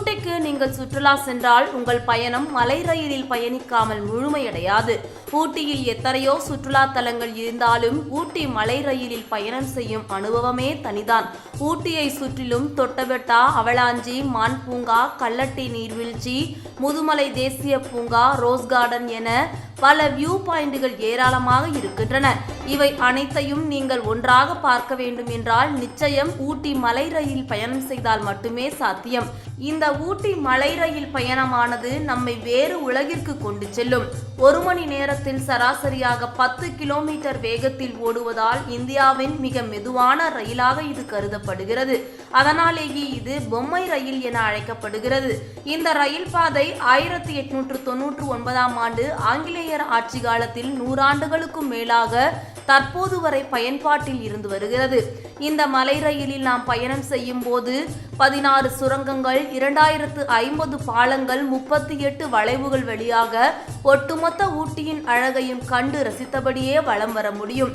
ஊட்டிக்கு நீங்கள் சுற்றுலா சென்றால் உங்கள் பயணம் மலை ரயிலில் பயணிக்காமல் முழுமையடையாது. ஊட்டியில் எத்தனையோ சுற்றுலா தலங்கள் இருந்தாலும் ஊட்டி மலை ரயிலில் பயணம் செய்யும் அனுபவமே தனிதான். ஊட்டியை சுற்றிலும் தொட்டபெட்டா அவலாஞ்சி மான் பூங்கா கல்லட்டி நீர்வீழ்ச்சி முதுமலை தேசிய பூங்கா ரோஸ் கார்டன் என பல வியூ பாயிண்டுகள் ஏராளமாக இருக்கின்றன. இவை அனைத்தையும் நீங்கள் ஒன்றாக பார்க்க வேண்டும் என்றால் நிச்சயம் ஊட்டி மலை ரயில் பயணம் செய்தால் மட்டுமே சாத்தியம். இந்த ஊட்டி மலை ரயில் பயணமானது நம்மை வேறு உலகிற்கு கொண்டு செல்லும். ஒரு மணி நேரத்தில் சராசரியாக பத்து கிலோமீட்டர் வேகத்தில் ஓடுவதால் இந்தியாவின் மிக மெதுவான ரயிலாக இது அழைக்கப்படுகிறது. அதனாலேயே இது பொம்மை ரயில் என அழைக்கப்படுகிறது. இந்த ரயில் பாதை ஆயிரத்தி எட்நூற்று தொன்னூற்று ஒன்பதாம் ஆண்டு ஆங்கிலேயர் ஆட்சி காலத்தில் நூறாண்டுகளுக்கும் மேலாக தற்போது வரை பயன்பாட்டில் இருந்து வருகிறது. இந்த மலை ரயிலில் நாம் பயணம் செய்யும் போது பதினாறு சுரங்கங்கள் இரண்டாயிரத்து ஐம்பது பாலங்கள் முப்பத்தி எட்டு வளைவுகள் வழியாக ஒட்டுமொத்த ஊட்டியின் அழகையும் கண்டு ரசித்தபடியே வலம் வர முடியும்.